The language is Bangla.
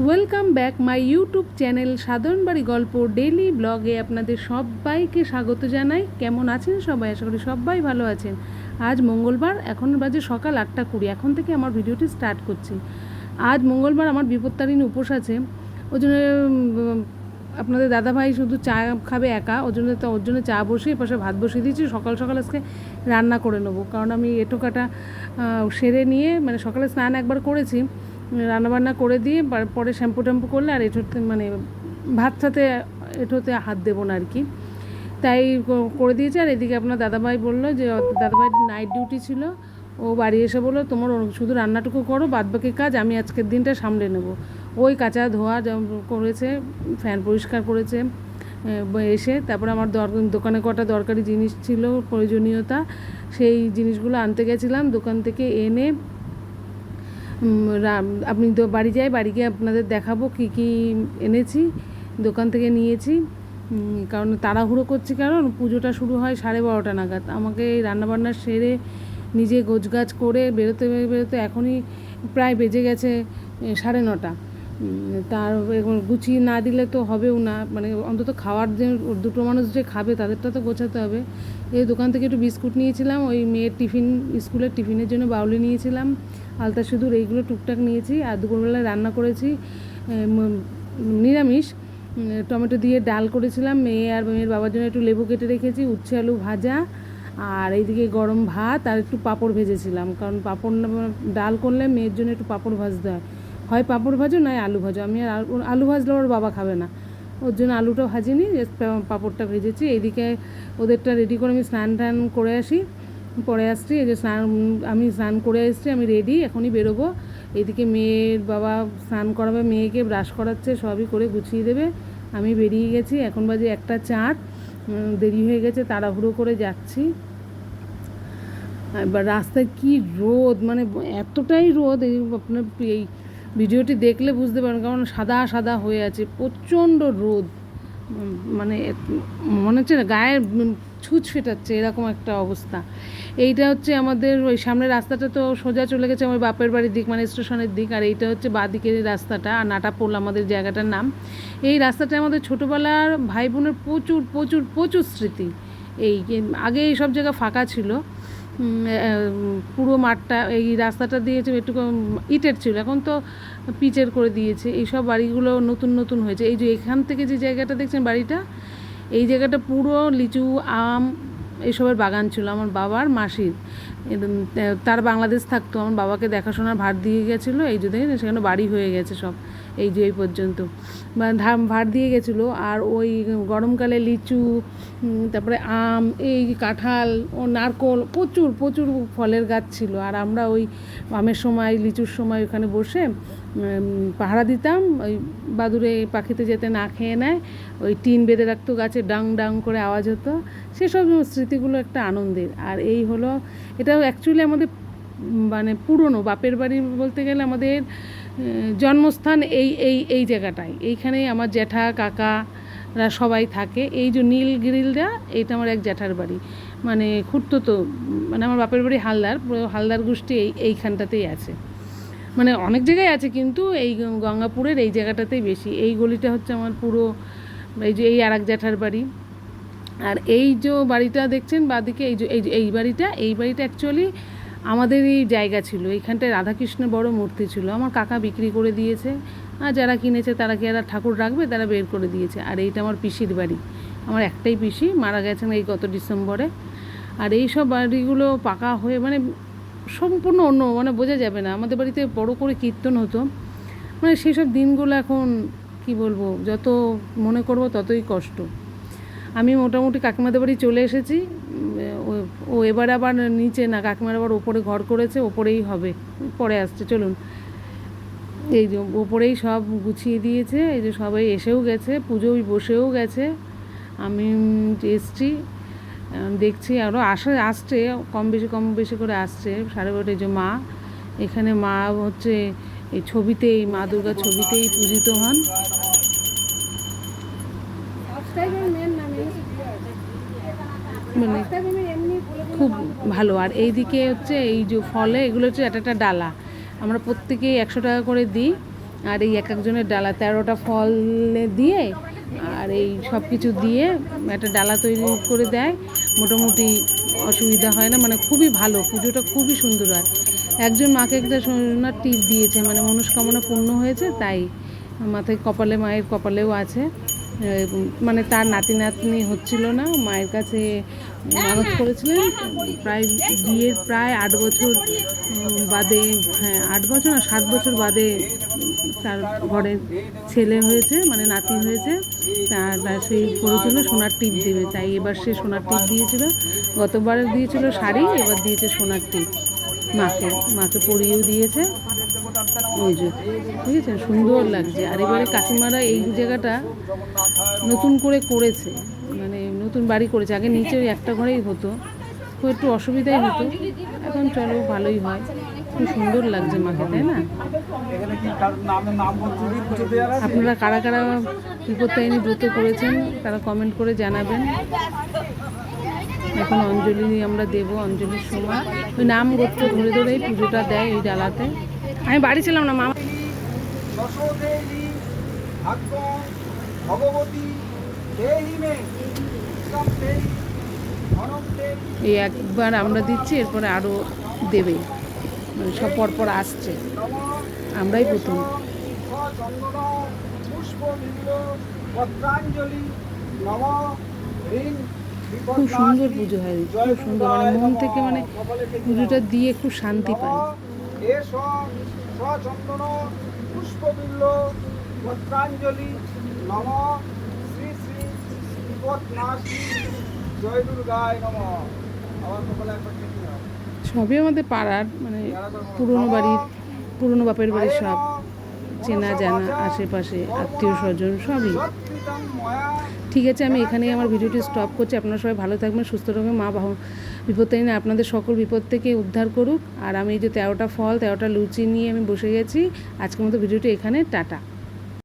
Welcome back my YouTube channel সাধারণ বাড়ি গল্প ডেলি ব্লগে আপনাদের সবাইকে স্বাগত জানাই। কেমন আছেন সবাই? আশা করি সবাই ভালো আছেন। আজ মঙ্গলবার, এখন বাজে সকাল আটটা কুড়ি। এখন থেকে আমার ভিডিওটি স্টার্ট করছি। আজ মঙ্গলবার আমার বিপত্তারিণী উপোস আছে। ওই জন্য আপনাদের দাদাভাই শুধু চা খাবে একা। ওর জন্য তো, ওর জন্য চা বসিয়ে, পাশে ভাত বসিয়ে দিয়েছি। সকাল সকাল আজকে রান্না করে নেব। কারণ আমি এটো কাটা সেরে নিয়ে মানে সকালে স্নান একবার করেছি। রান্নাবান্না করে দিয়ে পরে শ্যাম্পু ট্যাম্পু করলে আর এটোতে মানে ভাত সাথে এটোতে হাত দেবো না আর কি। তাই করে দিয়েছে। আর এদিকে আপনার দাদাভাই বলল যে, দাদাভাইয়ের নাইট ডিউটি ছিল। ও বাড়ি এসে বলল, তোমার শুধু রান্নাটুকু করো, বাদবাকি কাজ আমি আজকের দিনটা সামলে নেব। ওই কাঁচা ধোয়া করেছে ফ্যান পরিষ্কার করেছে এসে তারপরে আমার দর দোকানে কটা দরকারি জিনিস ছিল, প্রয়োজনীয়তা, সেই জিনিসগুলো আনতে গেছিলাম। দোকান থেকে এনে আপনি তো বাড়ি যাই, বাড়ি গিয়ে আপনাদের দেখাবো কি কি এনেছি, দোকান থেকে নিয়েছি। কারণ তাড়াহুড়ো করছি, কারণ পুজোটা শুরু হয় সাড়ে বারোটা নাগাদ। আমাকে এই রান্নাবান্না সেরে নিজে গোছগাছ করে বেরোতে বেরোতে এখনই প্রায় বেজে গেছে সাড়ে নটা। তার গুছিয়ে না দিলে তো হবেও না। মানে অন্তত খাওয়ার যে দুটো মানুষ যে খাবে তাদেরটা তো গোছাতে হবে। এই দোকান থেকে একটু বিস্কুট নিয়েছিলাম, ওই মেয়ের টিফিন, স্কুলের টিফিনের জন্য বাউলি নিয়েছিলাম। আলতা সিঁদুর এইগুলো টুকটাক নিয়েছি, আর দুপুরবেলায় রান্না করেছি নিরামিষ। টমেটো দিয়ে ডাল করেছিলাম, মেয়ে আর মেয়ের বাবার জন্য একটু লেবু কেটে রেখেছি, উচ্ছে আলু ভাজা, আর এইদিকে গরম ভাত, আর একটু পাঁপড় ভেজেছিলাম। কারণ পাঁপড়, ডাল করলে মেয়ের জন্য একটু পাঁপড় ভাজতে হয়। হয় পাঁপড় ভাজো নয় আলু ভাজো। আমি আর আলু- ভাজলে ওর বাবা খাবে না। ওর জন্য আলুটা ভাজিনি পাঁপড়টা ভেজেছি। এইদিকে ওদেরটা রেডি করে আমি স্নান টান করে আসি। পরে আসছি, এই যে স্নান, আমি স্নান করে এসেছি, আমি রেডি এখনই বেরোবো। এইদিকে মেয়ের বাবা স্নান করাবে, মেয়েকে ব্রাশ করাচ্ছে, সবই করে গুছিয়ে দেবে। আমি বেরিয়ে গেছি, এখন বাজে একটা চার। দেরি হয়ে গেছে, তাড়াহুড়ো করে যাচ্ছি। এবার রাস্তায় কি রোদ মানে এতটাই রোদ, এই আপনার এই ভিডিওটি দেখলে বুঝতে পারেন কারণ সাদা সাদা হয়ে আছে, প্রচণ্ড রোদ। মানে মনে হচ্ছে না গায়ে উম, ছুঁচ ফেটাচ্ছে, এরকম একটা অবস্থা। এইটা হচ্ছে আমাদের ওই সামনের রাস্তাটা তো সোজা চলে গেছে, আমার বাপের বাড়ির দিক মানে স্টেশনের দিক, আর এইটা হচ্ছে বাঁদিকের রাস্তাটা, আর নাটাপোল আমাদের জায়গাটার নাম। এই রাস্তাটা আমাদের ছোটোবেলার ভাই বোনের প্রচুর প্রচুর প্রচুর স্মৃতি। এই, আগে এই সব জায়গা ফাঁকা ছিল। পুরো মাঠটা, এই রাস্তাটা দিয়েছে, একটু ইটের ছিল, এখন তো পিচের করে দিয়েছে, এইসব বাড়িগুলো নতুন নতুন হয়েছে। এই যে এখান থেকে যে জায়গাটা দেখছেন বাড়িটা, এই জায়গাটা পুরো লিচু, আম এইসবের বাগান ছিল, আমার বাবার, মাসির। তার বাংলাদেশ থাকতো, আমার বাবাকে দেখাশোনার ভার দিয়ে গেছিল, এই যে দেখেন, সেখানে বাড়ি হয়ে গেছে সব, এই যে এই পর্যন্ত। ভার দিয়ে গেছিল, আর ওই গরমকালে লিচু তারপরে আম, এই কাঁঠাল ও নারকোল, প্রচুর প্রচুর ফলের গাছ ছিল। আর আমরা ওই আমের সময়, লিচুর সময় ওখানে বসে পাহারা দিতাম, ওই বাদুরে পাখিতে যেতে না খেয়ে নেয়, ওই টিন বেঁধে রাখতো গাছে, ডাং ডাং করে আওয়াজ হতো। সেসব স্মৃতিগুলো একটা আনন্দের। আর এই হলো এটাও অ্যাকচুয়ালি আমাদের মানে পুরনো, বাপের বাড়ি বলতে গেলে আমাদের জন্মস্থান এই এই এই জায়গাটায় এইখানেই আমার জ্যাঠা কাকারা সবাই থাকে। এই যে নীল গ্রিলটা, এইটা আমার এক জ্যাঠার বাড়ি। মানে খুঁড়তো তো মানে আমার বাপের বাড়ি হালদার হালদার গোষ্ঠী এই, এইখানটাতেই আছে। মানে অনেক জায়গায় আছে, কিন্তু এই গঙ্গাপুরের এই জায়গাটাতেই বেশি। এই গলিটা হচ্ছে আমার পুরো, এই যে এই আর এক জ্যাঠার বাড়ি। আর এই যে বাড়িটা দেখছেন, বাদিকে এই যে, এই এই বাড়িটা এই বাড়িটা অ্যাকচুয়ালি আমাদেরই জায়গা ছিল। এইখানটায় রাধাকৃষ্ণের বড় মূর্তি ছিল। আমার কাকা বিক্রি করে দিয়েছে। আর যারা কিনেছে, তারা কি আর ঠাকুর রাখবে? তারা বের করে দিয়েছে। আর এইটা আমার পিসির বাড়ি। আমার একটাই পিসি, মারা গেছেন এই গত ডিসেম্বরে। আর এই সব বাড়িগুলো পাকা হয়ে মানে সম্পূর্ণ অন্য মানে বোঝা যাবে না। আমাদের বাড়িতে বড় করে কীর্তন হতো। মানে সেই সব দিনগুলো এখন কি বলব? যত মনে করব, ততই কষ্ট। আমি মোটামুটি কাকিমাদের বাড়ি চলে এসেছি। ও- এবার আবার নিচে না, কাকিমার আবার ওপরে ঘর করেছে, ওপরেই হবে। পরে আসছে, চলুন। এই যে ওপরেই সব গুছিয়ে দিয়েছে, এই যে সবাই এসেও গেছে পুজোই বসেও গেছে। আমি এসছি দেখছি আরও আসা, আসছে, কম বেশি কম বেশি করে আসছে, সাড়ে বারোটা, এই যে মা। এখানে মা হচ্ছে, এই ছবিতেই, মা দুর্গা ছবিতেই পূজিত হন। মানে খুব ভালো। আর এই দিকে হচ্ছে এই যে ফলে, এগুলো হচ্ছে একটা একটা ডালা। আমরা প্রত্যেকেই একশো টাকা করে দিই, আর এই এক একজনের ডালা, তেরোটা ফলে দিয়ে, আর এই সব কিছু দিয়ে একটা ডালা তৈরি করে দেয়। মোটামুটি অসুবিধা হয় না মানে খুবই ভালো, পুজোটা খুবই সুন্দর হয়। একজন মাকে একটা সোনার টিপ দিয়েছে মানে মনস্কামনা পূর্ণ হয়েছে, তাই মাথায় কপালে, মায়ের কপালেও আছে। মানে তার নাতি নাতনি হচ্ছিল না, মায়ের কাছে মানত করেছিলেন। প্রায় বিয়ের প্রায় আট বছর বাদে হ্যাঁ আট বছর না, সাত বছর বাদে তার ঘরে ছেলে হয়েছে মানে নাতি হয়েছে। তার সেই করেছিল সোনার টিপ দেবে, তাই এবার সে সোনার টিপ দিয়েছিল। গতবার দিয়েছিল শাড়ি, এবার দিয়েছে সোনার টিপ। মাকে মাকে পরিয়েও দিয়েছে। ওই যে বুঝেছেন সুন্দর লাগছে। আর এবারে কাকিমারা এই জায়গাটা নতুন করে করেছে মানে নতুন বাড়ি করেছে। আগে নিচে ওই একটা ঘরেই হতো খুব একটু অসুবিধাই হতো। এখন চলো ভালোই হয়। খুব সুন্দর লাগছে মাকে তাই না? আপনারা কারা কারা বিপত্তায়নী ব্রত করেছেন তারা কমেন্ট করে জানাবেন। এখন অঞ্জলি আমরা দেব অঞ্জলির সময় ওই নাম গোত্র ধরে ধরেই পুজোটা দেয় ওই ডালাতে। আমি বাড়ি ছিলাম না মামা। এই একবার আমরা দিচ্ছি এরপরে আরও দেবে। মানে সব পরপর আসছে। আমরাই প্রথম। খুব সুন্দর পুজো হয় খুব সুন্দর। মানে মন থেকে মানে পুজোটা দিয়ে খুব শান্তি এস। সচন্দন পুষ্পবিল্ল পত্রাঞ্জলি নম শ্রী শ্রী বিপদনাশী জয় দুর্গায় নম। আবার কপালে একবার সবই আমাদের পাড়ার মানে পুরনো বাড়ির পুরনো বাপের বাড়ির সব। চেনা, জানা, আশেপাশে আত্মীয় স্বজন সবই। ঠিক আছে, আমি এখানেই আমার ভিডিওটি স্টপ করছি। আপনারা সবাই ভালো থাকবেন, সুস্থ থাকবেন। মা বাহ বিপদ তাই না আপনাদের সকল বিপদ থেকে উদ্ধার করুক। আর আমি এই যে তেরোটা ফল, তেরোটা লুচি নিয়ে আমি বসে গেছি, আজকের মতো ভিডিওটি এখানে, টাটা।